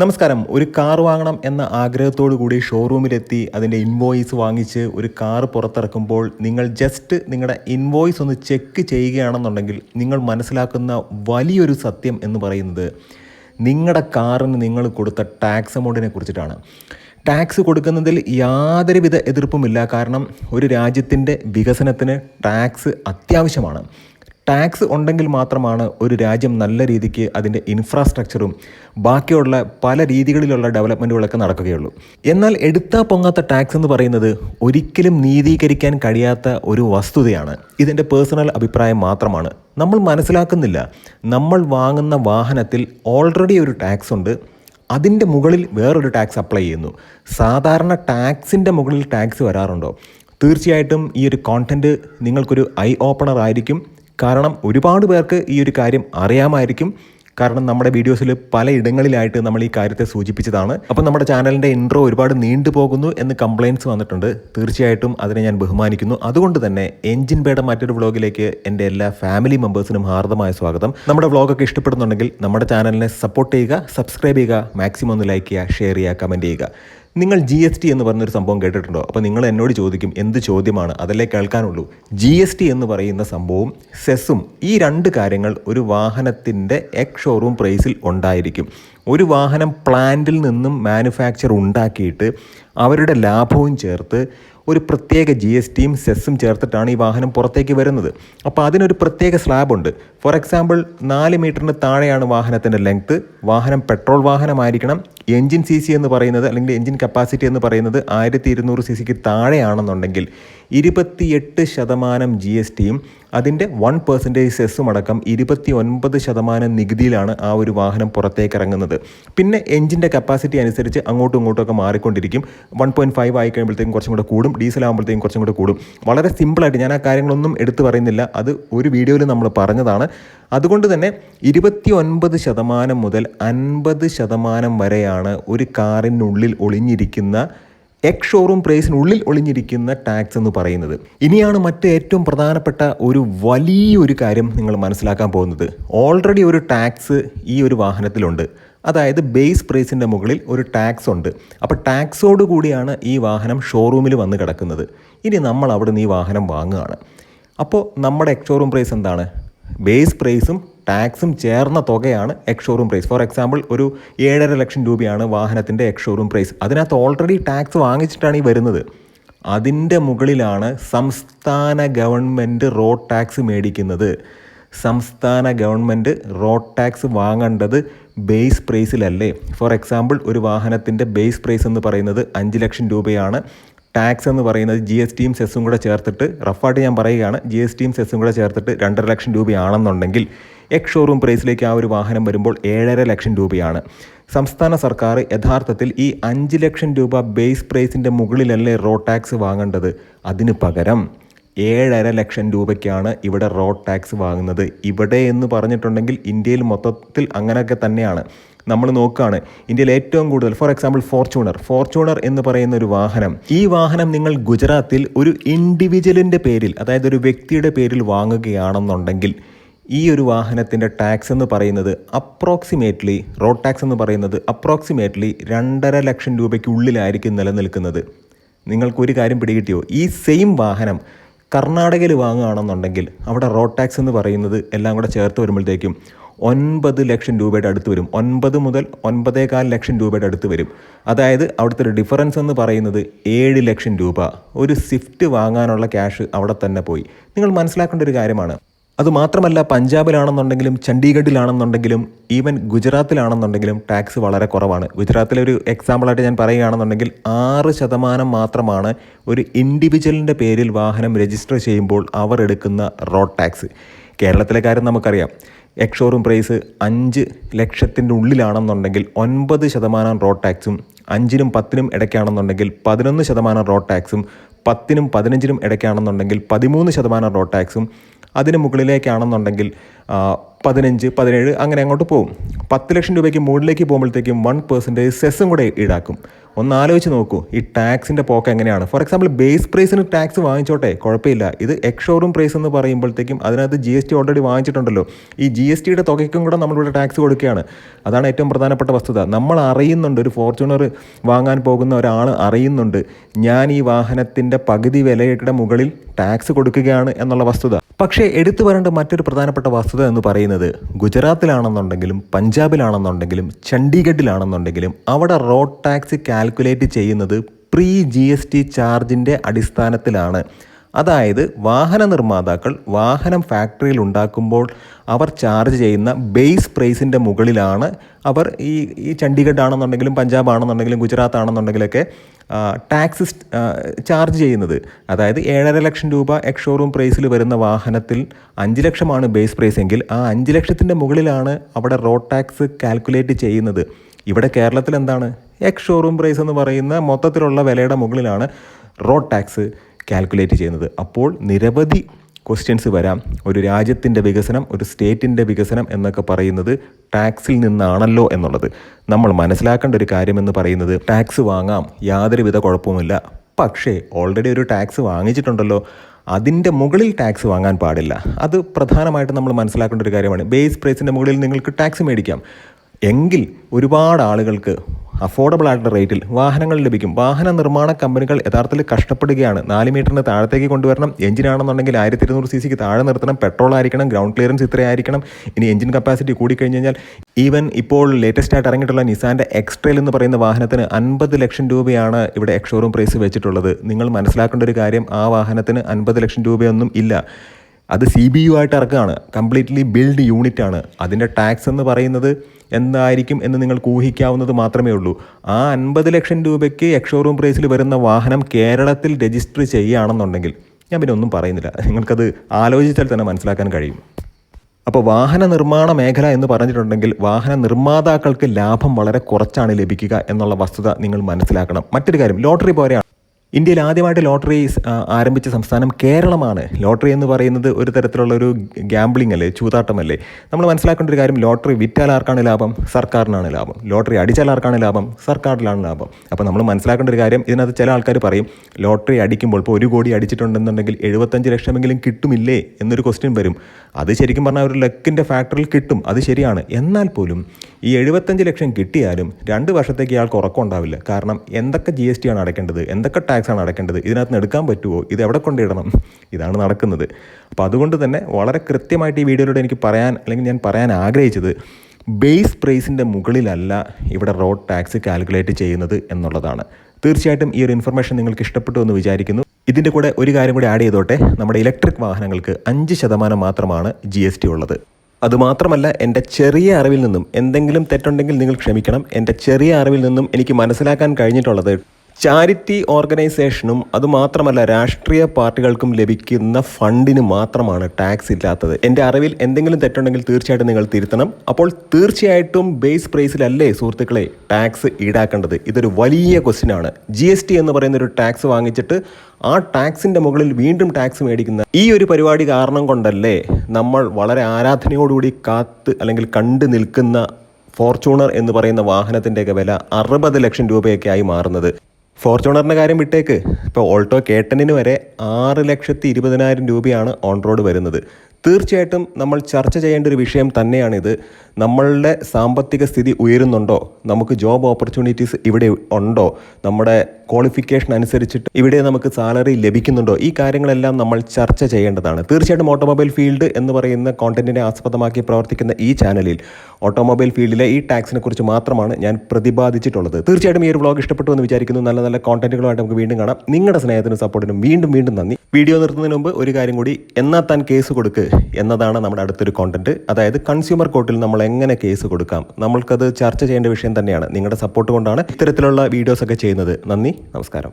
നമസ്കാരം. ഒരു കാർ വാങ്ങണം എന്ന ആഗ്രഹത്തോടു കൂടി ഷോറൂമിലെത്തി അതിന്റെ ഇൻവോയ്സ് വാങ്ങിച്ച് ഒരു കാർ പുറത്തിറക്കുമ്പോൾ നിങ്ങൾ ജസ്റ്റ് നിങ്ങളുടെ ഇൻവോയ്സ് ഒന്ന് ചെക്ക് ചെയ്യുകയാണെന്നുണ്ടെങ്കിൽ നിങ്ങൾ മനസ്സിലാക്കുന്ന വലിയൊരു സത്യം എന്ന് പറയുന്നത് നിങ്ങളുടെ കാറിന് നിങ്ങൾ കൊടുത്ത ടാക്സ് എമൗണ്ടിനെ കുറിച്ചിട്ടാണ്. ടാക്സ് കൊടുക്കുന്നതിൽ യാതൊരുവിധ എതിർപ്പുമില്ല. കാരണം ഒരു രാജ്യത്തിന്റെ വികസനത്തിന് ടാക്സ് അത്യാവശ്യമാണ്. ടാക്സ് ഉണ്ടെങ്കിൽ മാത്രമാണ് ഒരു രാജ്യം നല്ല രീതിക്ക് അതിന്റെ ഇൻഫ്രാസ്ട്രക്ചറും ബാക്കിയുള്ള പല രീതികളിലുള്ള ഡെവലപ്മെന്റുകളൊക്കെ നടക്കുകയുള്ളൂ. എന്നാൽ എടുത്താൽ പൊങ്ങാത്ത ടാക്സ് എന്ന് പറയുന്നത് ഒരിക്കലും നീതീകരിക്കാൻ കഴിയാത്ത ഒരു വസ്തുതയാണ്. ഇതെന്റെ പേഴ്സണൽ അഭിപ്രായം മാത്രമാണ്. നമ്മൾ മനസ്സിലാക്കുന്നില്ല. നമ്മൾ വാങ്ങുന്ന വാഹനത്തിൽ ഓൾറെഡി ഒരു ടാക്സ് ഉണ്ട്. അതിന്റെ മുകളിൽ വേറൊരു ടാക്സ് അപ്ലൈ ചെയ്യുന്നു. സാധാരണ ടാക്സിന്റെ മുകളിൽ ടാക്സ് വരാറുണ്ടോ? തീർച്ചയായിട്ടും ഈ ഒരു കോണ്ടന്റ് നിങ്ങൾക്കൊരു ഐ ഓപ്പണർ ആയിരിക്കും. കാരണം ഒരുപാട് പേർക്ക് ഈ ഒരു കാര്യം അറിയാമായിരിക്കും. കാരണം നമ്മുടെ വീഡിയോസിൽ പലയിടങ്ങളിലായിട്ട് നമ്മൾ ഈ കാര്യത്തെ സൂചിപ്പിച്ചതാണ്. അപ്പം നമ്മുടെ ചാനലിന്റെ ഇൻട്രോ ഒരുപാട് നീണ്ടുപോകുന്നു എന്ന് കംപ്ലയിൻസ് വന്നിട്ടുണ്ട്. തീർച്ചയായിട്ടും അതിനെ ഞാൻ ബഹുമാനിക്കുന്നു. അതുകൊണ്ട് തന്നെ എഞ്ചിൻ പേട മറ്റൊരു വ്ളോഗിലേക്ക് എന്റെ എല്ലാ ഫാമിലി മെമ്പേഴ്സിനും ഹാർദമായ സ്വാഗതം. നമ്മുടെ വ്ളോഗൊക്കെ ഇഷ്ടപ്പെടുന്നുണ്ടെങ്കിൽ നമ്മുടെ ചാനലിനെ സപ്പോർട്ട് ചെയ്യുക സബ്സ്ക്രൈബ് ചെയ്യുക മാക്സിമം ഒന്ന് ലൈക്ക് ചെയ്യുക ഷെയർ ചെയ്യുക കമന്റ് ചെയ്യുക. നിങ്ങൾ ജി എസ് ടി എന്ന് പറഞ്ഞൊരു സംഭവം കേട്ടിട്ടുണ്ടോ? അപ്പോൾ നിങ്ങൾ എന്നോട് ചോദിക്കും എന്ത് ചോദ്യമാണ്? അതല്ലേ കേൾക്കാനുള്ളൂ. ജി എസ് ടി എന്ന് പറയുന്ന സംഭവവും സെസ്സും ഈ രണ്ട് കാര്യങ്ങൾ ഒരു വാഹനത്തിന്റെ എക്സ് ഷോറൂം പ്രൈസിൽ ഉണ്ടായിരിക്കും. ഒരു വാഹനം പ്ലാന്റിൽ നിന്നും മാനുഫാക്ചർ ഉണ്ടാക്കിയിട്ട് അവരുടെ ലാഭവും ചേർത്ത് ഒരു പ്രത്യേക ജി എസ് ടിയും സെസ്സും ചേർത്തിട്ടാണ് ഈ വാഹനം പുറത്തേക്ക് വരുന്നത്. അപ്പോൾ അതിനൊരു പ്രത്യേക സ്ലാബുണ്ട് ഫോർ എക്സാമ്പിൾ നാല് മീറ്ററിന് താഴെയാണ് വാഹനത്തിന്റെ ലെങ്ത്ത് വാഹനം പെട്രോൾ വാഹനമായിരിക്കണം. എൻജിൻ സി സി എന്ന് പറയുന്നത് അല്ലെങ്കിൽ എൻജിൻ കപ്പാസിറ്റി എന്ന് പറയുന്നത് ആയിരത്തി ഇരുന്നൂറ് സി സിക്ക് താഴെയാണെന്നുണ്ടെങ്കിൽ ഇരുപത്തിയെട്ട് ശതമാനം ജി എസ് ടിയും അതിന്റെ വൺ പെർസെന്റേജ് സെസ്സും അടക്കം ഇരുപത്തി ഒൻപത് ശതമാനം നികുതിയിലാണ് ആ ഒരു വാഹനം പുറത്തേക്ക് ഇറങ്ങുന്നത് പിന്നെ എഞ്ചിന്റെ കപ്പാസിറ്റി അനുസരിച്ച് അങ്ങോട്ടും ഇങ്ങോട്ടും ഒക്കെ മാറിക്കൊണ്ടിരിക്കും. വൺ പോയിന്റ് ഫൈവ് ആയി കഴിയുമ്പോഴത്തേക്കും കുറച്ചും കൂടെ കൂടും. ഡീസൽ ആകുമ്പോഴത്തേക്കും കുറച്ചും കൂടെ കൂടും. വളരെ സിമ്പിളായിട്ട് ഞാൻ ആ കാര്യങ്ങളൊന്നും എടുത്തു പറയുന്നില്ല. അത് ഒരു വീഡിയോയിൽ നമ്മൾ പറഞ്ഞതാണ്. അതുകൊണ്ട് തന്നെ ഇരുപത്തി ഒൻപത് ശതമാനം മുതൽ അൻപത് ശതമാനം വരെയാണ് ഒരു കാറിനുള്ളിൽ ഒളിഞ്ഞിരിക്കുന്ന എക്സ് ഷോറൂം പ്രൈസിനുള്ളിൽ ഒളിഞ്ഞിരിക്കുന്ന ടാക്സ് എന്ന് പറയുന്നത്. ഇനിയാണ് മറ്റ് ഏറ്റവും പ്രധാനപ്പെട്ട ഒരു വലിയൊരു കാര്യം നിങ്ങൾ മനസ്സിലാക്കാൻ പോകുന്നത്. ഓൾറെഡി ഒരു ടാക്സ് ഈ ഒരു വാഹനത്തിലുണ്ട്. അതായത് ബേസ് പ്രൈസിന്റെ മുകളിൽ ഒരു ടാക്സ് ഉണ്ട്. അപ്പോൾ ടാക്സോട് കൂടിയാണ് ഈ വാഹനം ഷോറൂമിൽ വന്ന് കിടക്കുന്നത്. ഇനി നമ്മൾ അവിടെ നിന്ന് ഈ വാഹനം വാങ്ങുകയാണ്. അപ്പോൾ നമ്മുടെ എക്സ് ഷോറൂം പ്രൈസ് എന്താണ്? ബേസ് പ്രൈസും ടാക്സും ചേർന്ന തുകയാണ് ex showroom price. For example ഒരു ഏഴര ലക്ഷം രൂപയാണ് വാഹനത്തിന്റെ എക്സ് ഷോറൂം പ്രൈസ്. അതിനകത്ത് ഓൾറെഡി ടാക്സ് വാങ്ങിച്ചിട്ടാണ് ഈ വരുന്നത്. അതിന്റെ മുകളിലാണ് സംസ്ഥാന ഗവൺമെന്റ് റോഡ് ടാക്സ് മേടിക്കുന്നത്. സംസ്ഥാന ഗവൺമെന്റ് റോഡ് ടാക്സ് വാങ്ങേണ്ടത് ബേസ് പ്രൈസിലല്ലേ. ഫോർ എക്സാമ്പിൾ ഒരു വാഹനത്തിന്റെ ബേസ് പ്രൈസ് എന്ന് പറയുന്നത് അഞ്ച് ലക്ഷം രൂപയാണ്. ടാക്സ് എന്ന് പറയുന്നത് ജി എസ് ടിയും സെസ്സും കൂടെ ചേർത്തിട്ട് റഫായിട്ട് ഞാൻ പറയുകയാണ് ജി എസ് ടിയും സെസ്സും കൂടെ ചേർത്തിട്ട് രണ്ടര ലക്ഷം രൂപയാണെന്നുണ്ടെങ്കിൽ എക്സ് ഷോറൂം പ്രൈസിലേക്ക് ആ ഒരു വാഹനം വരുമ്പോൾ ഏഴര ലക്ഷം രൂപയാണ്. സംസ്ഥാന സർക്കാർ യഥാർത്ഥത്തിൽ ഈ അഞ്ച് ലക്ഷം രൂപ ബേസ് പ്രൈസിന്റെ മുകളിലല്ലേ റോഡ് ടാക്സ് വാങ്ങേണ്ടത്? അതിന് പകരം ഏഴര ലക്ഷം രൂപയ്ക്കാണ് ഇവിടെ റോഡ് ടാക്സ് വാങ്ങുന്നത്. ഇവിടെ എന്ന് പറഞ്ഞിട്ടുണ്ടെങ്കിൽ ഇന്ത്യയിൽ മൊത്തത്തിൽ അങ്ങനെയൊക്കെ തന്നെയാണ്. നമ്മൾ നോക്കുകയാണ് ഇന്ത്യയിൽ ഏറ്റവും കൂടുതൽ ഫോർ എക്സാമ്പിൾ ഫോർച്യൂണർ ഫോർച്യൂണർ എന്ന് പറയുന്ന ഒരു വാഹനം. ഈ വാഹനം നിങ്ങൾ ഗുജറാത്തിൽ ഒരു ഇൻഡിവിജ്വലിന്റെ പേരിൽ അതായത് ഒരു വ്യക്തിയുടെ പേരിൽ വാങ്ങുകയാണെന്നുണ്ടെങ്കിൽ ഈ ഒരു വാഹനത്തിന്റെ ടാക്സ് എന്ന് പറയുന്നത് അപ്രോക്സിമേറ്റ്ലി റോഡ് ടാക്സ് എന്ന് പറയുന്നത് അപ്രോക്സിമേറ്റ്ലി രണ്ടര ലക്ഷം രൂപയ്ക്കുള്ളിലായിരിക്കും നിലനിൽക്കുന്നത്. നിങ്ങൾക്കൊരു കാര്യം പിടികിട്ടിയോ? ഈ സെയിം വാഹനം കർണാടകയിൽ വാങ്ങുകയാണെന്നുണ്ടെങ്കിൽ അവിടെ റോഡ് ടാക്സ് എന്ന് പറയുന്നത് എല്ലാം കൂടെ ചേർത്ത് വരുമ്പോഴത്തേക്കും ഒൻപത് ലക്ഷം രൂപയുടെ അടുത്ത് വരും. ഒൻപത് മുതൽ ഒൻപതേകാൽ ലക്ഷം രൂപയുടെ അടുത്ത് വരും. അതായത് അവിടുത്തെ ഒരു ഡിഫറൻസ് എന്ന് പറയുന്നത് ഏഴ് ലക്ഷം രൂപ. ഒരു സ്വിഫ്റ്റ് വാങ്ങാനുള്ള ക്യാഷ് അവിടെ തന്നെ പോയി. നിങ്ങൾ മനസ്സിലാക്കേണ്ട ഒരു കാര്യമാണ്. അതുമാത്രമല്ല പഞ്ചാബിലാണെന്നുണ്ടെങ്കിലും ചണ്ഡീഗഡിലാണെന്നുണ്ടെങ്കിലും ഈവൻ ഗുജറാത്തിലാണെന്നുണ്ടെങ്കിലും ടാക്സ് വളരെ കുറവാണ്. ഗുജറാത്തിലെ ഒരു എക്സാമ്പിളായിട്ട് ഞാൻ പറയുകയാണെന്നുണ്ടെങ്കിൽ ആറ് ശതമാനം മാത്രമാണ് ഒരു ഇൻഡിവിജ്വലിന്റെ പേരിൽ വാഹനം രജിസ്റ്റർ ചെയ്യുമ്പോൾ അവർ എടുക്കുന്ന റോഡ് ടാക്സ്. കേരളത്തിലെ കാര്യം നമുക്കറിയാം. എക്ഷോറും ഷോറൂം പ്രൈസ് അഞ്ച് ലക്ഷത്തിന്റെ ഉള്ളിലാണെന്നുണ്ടെങ്കിൽ ഒൻപത് ശതമാനം റോഡ് ടാക്സും അഞ്ചിനും പത്തിനും ഇടയ്ക്കാണെന്നുണ്ടെങ്കിൽ പതിനൊന്ന് ശതമാനം റോഡ് ടാക്സും പത്തിനും പതിനഞ്ചിനും ഇടയ്ക്കാണെന്നുണ്ടെങ്കിൽ പതിമൂന്ന് ശതമാനം റോഡ് ടാക്സും അതിന് മുകളിലേക്കാണെന്നുണ്ടെങ്കിൽ പതിനഞ്ച് പതിനേഴ് അങ്ങനെ അങ്ങോട്ട് പോകും പത്ത് ലക്ഷം രൂപയ്ക്ക് മുകളിലേക്ക് പോകുമ്പോഴത്തേക്കും വൺ പെർസെന്റേജ് സെസ്സും കൂടെ ഈടാക്കും. ഒന്ന് ആലോചിച്ച് നോക്കൂ ഈ ടാക്സിന്റെ പോക്ക് എങ്ങനെയാണ്? ഫോർ എക്സാമ്പിൾ ബേസ് പ്രൈസിന് ടാക്സ് വാങ്ങിച്ചോട്ടെ? കുഴപ്പമില്ല. ഇത് എക്സ് ഷോറൂം പ്രൈസ് എന്ന് പറയുമ്പോഴത്തേക്കും അതിനകത്ത് ജി എസ് ടി ഓൾറെഡി വാങ്ങിച്ചിട്ടുണ്ടല്ലോ. ഈ ജി എസ് ടിയുടെ തുകയ്ക്കും കൂടെ നമ്മളിവിടെ ടാക്സ് കൊടുക്കുകയാണ്. അതാണ് ഏറ്റവും പ്രധാനപ്പെട്ട വസ്തുത. നമ്മൾ അറിയുന്നുണ്ട് ഒരു ഫോർച്യൂണർ വാങ്ങാൻ പോകുന്ന ഒരാൾ അറിയുന്നുണ്ട്. ഞാൻ ഈ വാഹനത്തിന്റെ പകുതി വിലയുടെ മുകളിൽ ടാക്സ് കൊടുക്കുകയാണ് എന്നുള്ള വസ്തുത. പക്ഷേ എടുത്തു വരേണ്ട മറ്റൊരു പ്രധാനപ്പെട്ട വസ്തുത എന്ന് പറയുന്നത് ഗുജറാത്തിലാണെന്നുണ്ടെങ്കിലും പഞ്ചാബിലാണെന്നുണ്ടെങ്കിലും ചണ്ഡീഗഡിലാണെന്നുണ്ടെങ്കിലും അവിടെ റോഡ് ടാക്സ് കാൽക്കുലേറ്റ് ചെയ്യുന്നത് പ്രീ ജി എസ് ടി ചാർജിന്റെ അടിസ്ഥാനത്തിലാണ്. അതായത് വാഹന നിർമ്മാതാക്കൾ വാഹനം ഫാക്ടറിയിൽ ഉണ്ടാക്കുമ്പോൾ അവർ ചാർജ് ചെയ്യുന്ന ബേസ് പ്രൈസിന്റെ മുകളിലാണ് അവർ ഈ ഈ ചണ്ഡീഗഡ് ആണെന്നുണ്ടെങ്കിലും പഞ്ചാബ് ആണെന്നുണ്ടെങ്കിലും ഗുജറാത്ത് ആണെന്നുണ്ടെങ്കിലൊക്കെ ടാക്സ് ചാർജ് ചെയ്യുന്നത്. അതായത് ഏഴര ലക്ഷം രൂപ എക്സ് ഷോറൂം പ്രൈസിൽ വരുന്ന വാഹനത്തിൽ അഞ്ച് ലക്ഷമാണ് ബേസ് പ്രൈസ് എങ്കിൽ ആ അഞ്ച് ലക്ഷത്തിന്റെ മുകളിലാണ് അവിടെ റോഡ് ടാക്സ് കാൽക്കുലേറ്റ് ചെയ്യുന്നത്. ഇവിടെ കേരളത്തിൽ എന്താണ്? എക്സ് ഷോറൂം പ്രൈസ് എന്ന് പറയുന്ന മൊത്തത്തിലുള്ള വിലയുടെ മുകളിലാണ് റോഡ് ടാക്സ് കാൽക്കുലേറ്റ് ചെയ്യുന്നത്. അപ്പോൾ നിരവധി ക്വസ്റ്റ്യൻസ് വരാം. ഒരു രാജ്യത്തിന്റെ വികസനം ഒരു സ്റ്റേറ്റിന്റെ വികസനം എന്നൊക്കെ പറയുന്നത് ടാക്സിൽ നിന്നാണല്ലോ എന്നുള്ളത്. നമ്മൾ മനസ്സിലാക്കേണ്ട ഒരു കാര്യമെന്ന് പറയുന്നത് ടാക്സ് വാങ്ങാം യാതൊരുവിധ കുഴപ്പവുമില്ല. പക്ഷേ ഓൾറെഡി ഒരു ടാക്സ് വാങ്ങിച്ചിട്ടുണ്ടല്ലോ. അതിന്റെ മുകളിൽ ടാക്സ് വാങ്ങാൻ പാടില്ല. അത് പ്രധാനമായിട്ട് നമ്മൾ മനസ്സിലാക്കേണ്ട ഒരു കാര്യമാണ്. ബേസ് പ്രൈസിന്റെ മുകളിൽ നിങ്ങൾക്ക് ടാക്സ് മേടിക്കാം. എങ്കിൽ ഒരുപാട് ആളുകൾക്ക് അഫോർഡബിൾ ആയിട്ടുള്ള റേറ്റിൽ വാഹനങ്ങൾ ലഭിക്കും. വാഹന നിർമ്മാണ കമ്പനികൾ യഥാർത്ഥത്തിൽ കഷ്ടപ്പെടുകയാണ്. നാല് മീറ്ററിന് താഴത്തേക്ക് കൊണ്ടുവരണം. എഞ്ചിനാണെന്നുണ്ടെങ്കിൽ ആയിരത്തി ഇരുന്നൂറ് സി സിക്ക് താഴെ നിർത്തണം. പെട്രോൾ ആയിരിക്കണം. ഗ്രൗണ്ട് ക്ലിയറൻസ് ഇത്രയായിരിക്കണം. ഇനി എഞ്ചിൻ കപ്പാസിറ്റി കൂടിക്കഴിഞ്ഞ് കഴിഞ്ഞാൽ ഈവൻ ഇപ്പോൾ ലേറ്റസ്റ്റ് ആയിട്ട് ഇറങ്ങിയിട്ടുള്ള നിസാന്റെ എക്സ്ട്രയിൽ എന്ന് പറയുന്ന വാഹനത്തിന് അൻപത് ലക്ഷം രൂപയാണ് ഇവിടെ എക്സ് പ്രൈസ് വെച്ചിട്ടുള്ളത്. നിങ്ങൾ മനസ്സിലാക്കേണ്ട ഒരു കാര്യം ആ വാഹനത്തിന് അൻപത് ലക്ഷം രൂപയൊന്നും ഇല്ല. അത് സി ബി യു ആയിട്ട് ഇറക്കുകയാണ്. കംപ്ലീറ്റ്ലി ബിൽഡ് യൂണിറ്റ് ആണ്. അതിന്റെ ടാക്സ് എന്ന് പറയുന്നത് എന്തായിരിക്കും എന്ന് നിങ്ങൾക്ക് ഊഹിക്കാവുന്നത് മാത്രമേ ഉള്ളൂ. ആ അൻപത് ലക്ഷം രൂപയ്ക്ക് എക്സ് പ്രൈസിൽ വരുന്ന വാഹനം കേരളത്തിൽ രജിസ്റ്റർ ചെയ്യുകയാണെന്നുണ്ടെങ്കിൽ ഞാൻ പിന്നെ ഒന്നും പറയുന്നില്ല. നിങ്ങൾക്കത് ആലോചിച്ചാൽ തന്നെ മനസ്സിലാക്കാൻ കഴിയും. അപ്പോൾ വാഹന നിർമ്മാണ മേഖല എന്ന് പറഞ്ഞിട്ടുണ്ടെങ്കിൽ വാഹന നിർമ്മാതാക്കൾക്ക് ലാഭം വളരെ കുറച്ചാണ് ലഭിക്കുക എന്നുള്ള വസ്തുത നിങ്ങൾ മനസ്സിലാക്കണം. മറ്റൊരു കാര്യം ലോട്ടറി പോലെയാണ് ഇന്ത്യയിൽ ആദ്യമായിട്ട് ലോട്ടറി ആരംഭിച്ച സംസ്ഥാനം കേരളമാണ്. ലോട്ടറി എന്ന് പറയുന്നത് ഒരു തരത്തിലുള്ള ഒരു ഗ്യാംബ്ലിംഗ് അല്ലേ ചൂതാട്ടമല്ലേ? നമ്മൾ മനസ്സിലാക്കേണ്ട ഒരു കാര്യം ലോട്ടറി വിറ്റാൽ ആർക്കാണ് ലാഭം? സർക്കാരിനാണ് ലാഭം. ലോട്ടറി അടിച്ചാൽ ആർക്കാണ് ലാഭം? സർക്കാരിലാണ് ലാഭം. അപ്പോൾ നമ്മൾ മനസ്സിലാക്കേണ്ട ഒരു കാര്യം ഇതിനകത്ത് ചില ആൾക്കാർ പറയും ലോട്ടറി അടിക്കുമ്പോൾ ഇപ്പോൾ ഒരു കോടി അടിച്ചിട്ടുണ്ടെന്നുണ്ടെങ്കിൽ എഴുപത്തഞ്ച് ലക്ഷമെങ്കിലും കിട്ടുമില്ലേ എന്നൊരു ക്വസ്റ്റ്യൻ വരും. അത് ശരിക്കും പറഞ്ഞാൽ ഒരു ലക്കിന്റെ ഫാക്ടറിൽ കിട്ടും അത് ശരിയാണ്. എന്നാൽ പോലും ഈ എഴുപത്തഞ്ച് ലക്ഷം കിട്ടിയാലും രണ്ട് വർഷത്തേക്ക് ഇയാൾക്ക് ഉറക്കം ഉണ്ടാവില്ല. കാരണം എന്തൊക്കെ ജി എസ് ടി ആണ് അടയ്ക്കേണ്ടത്? എന്തൊക്കെ ടാക്സ് ആണ് അടയ്ക്കേണ്ടത് ഇതിനകത്ത് നിന്ന് എടുക്കാൻ പറ്റുമോ ഇത് എവിടെ കൊണ്ടിടണം ഇതാണ് നടക്കുന്നത്. അപ്പോൾ അതുകൊണ്ട് തന്നെ വളരെ കൃത്യമായിട്ട് ഈ വീഡിയോയിലൂടെ എനിക്ക് പറയാൻ അല്ലെങ്കിൽ ഞാൻ പറയാൻ ആഗ്രഹിച്ചത് ബേസ് പ്രൈസിന്റെ മുകളിലല്ല ഇവിടെ റോഡ് ടാക്സ് കാൽക്കുലേറ്റ് ചെയ്യുന്നത് എന്നുള്ളതാണ്. തീർച്ചയായിട്ടും ഈ ഒരു ഇൻഫർമേഷൻ നിങ്ങൾക്ക് ഇഷ്ടപ്പെട്ടു എന്ന് വിചാരിക്കുന്നു. ഇതിന്റെ കൂടെ ഒരു കാര്യം കൂടി ആഡ് ചെയ്തോട്ടെ. നമ്മുടെ ഇലക്ട്രിക് വാഹനങ്ങൾക്ക് അഞ്ച് ശതമാനം മാത്രമാണ് ജി എസ് ടി ഉള്ളത്. അതുമാത്രമല്ല എന്റെ ചെറിയ അറിവിൽ നിന്നും എന്തെങ്കിലും തെറ്റുണ്ടെങ്കിൽ നിങ്ങൾ ക്ഷമിക്കണം. എന്റെ ചെറിയ അറിവിൽ നിന്നും എനിക്ക് മനസ്സിലാക്കാൻ കഴിഞ്ഞിട്ടുള്ളത് ചാരിറ്റി ഓർഗനൈസേഷനും അതുമാത്രമല്ല രാഷ്ട്രീയ പാർട്ടികൾക്കും ലഭിക്കുന്ന ഫണ്ടിന് മാത്രമാണ് ടാക്സ് ഇല്ലാത്തത്. എന്റെ അറിവിൽ എന്തെങ്കിലും തെറ്റുണ്ടെങ്കിൽ തീർച്ചയായിട്ടും നിങ്ങൾ തിരുത്തണം. അപ്പോൾ തീർച്ചയായിട്ടും ബേസ് പ്രൈസിലല്ലേ സുഹൃത്തുക്കളെ ടാക്സ് ഈടാക്കേണ്ടത്? ഇതൊരു വലിയ ക്വസ്റ്റ്യൻ ആണ്. ജി എസ് ടി എന്ന് പറയുന്ന ഒരു ടാക്സ് വാങ്ങിച്ചിട്ട് ആ ടാക്സിന്റെ മുകളിൽ വീണ്ടും ടാക്സ് മേടിക്കുന്ന ഈ ഒരു പരിപാടി കാരണം കൊണ്ടല്ലേ നമ്മൾ വളരെ ആരാധനയോടുകൂടി കാത്ത് അല്ലെങ്കിൽ കണ്ടു നിൽക്കുന്ന ഫോർച്യൂണർ എന്ന് പറയുന്ന വാഹനത്തിന്റെയൊക്കെ വില അറുപത് ലക്ഷം രൂപയൊക്കെ ആയി മാറുന്നത്. ഫോർച്യൂണറിന്റെ കാര്യം വിട്ടേക്ക്. ഇപ്പോൾ ഓൾട്ടോ കേട്ടനിന് വരെ ആറ് ലക്ഷത്തി ഇരുപതിനായിരം രൂപയാണ് ഓൺ റോഡ് വരുന്നത്. തീർച്ചയായിട്ടും നമ്മൾ ചർച്ച ചെയ്യേണ്ട ഒരു വിഷയം തന്നെയാണിത്. നമ്മളുടെ സാമ്പത്തിക സ്ഥിതി ഉയരുന്നുണ്ടോ? നമുക്ക് ജോബ് ഓപ്പർച്യൂണിറ്റീസ് ഇവിടെ ഉണ്ടോ? നമ്മുടെ ക്വാളിഫിക്കേഷൻ അനുസരിച്ചിട്ട് ഇവിടെ നമുക്ക് സാലറി ലഭിക്കുന്നുണ്ടോ? ഈ കാര്യങ്ങളെല്ലാം നമ്മൾ ചർച്ച ചെയ്യേണ്ടതാണ്. തീർച്ചയായിട്ടും ഓട്ടോമൊബൈൽ ഫീൽഡ് എന്ന് പറയുന്ന കോണ്ടന്റിനെ ആസ്പദമാക്കി പ്രവർത്തിക്കുന്ന ഈ ചാനലിൽ ഓട്ടോമൊബൈൽ ഫീൽഡിലെ ഈ ടാക്സിനെ കുറിച്ച് മാത്രമാണ് ഞാൻ പ്രതിപാദിച്ചിട്ടുള്ളത്. തീർച്ചയായിട്ടും ഈ ഒരു വ്ളോഗ് ഇഷ്ടപ്പെട്ടു എന്ന് വിചാരിക്കുന്നു. നല്ല നല്ല കോണ്ടന്റുകളുമായിട്ട് നമുക്ക് വീണ്ടും കാണാം. നിങ്ങളുടെ സ്നേഹത്തിനും സപ്പോർട്ടിനും വീണ്ടും വീണ്ടും നന്ദി. വീഡിയോ നിർത്തുന്നതിന് മുമ്പ് ഒരു കാര്യം കൂടി. എന്നാ താൻ കേസ് കൊടുക്ക് എന്നതാണ് നമ്മുടെ അടുത്തൊരു കോണ്ടന്റ് അതായത് കൺസ്യൂമർ കോർട്ടിൽ നമ്മൾ എങ്ങനെ കേസ് കൊടുക്കാം? നമ്മൾക്കത് ചർച്ച ചെയ്യേണ്ട വിഷയം തന്നെയാണ്. നിങ്ങളുടെ സപ്പോർട്ട് കൊണ്ടാണ് ഇത്തരത്തിലുള്ള വീഡിയോസ് ഒക്കെ ചെയ്യുന്നത്. നന്ദി നമസ്കാരം.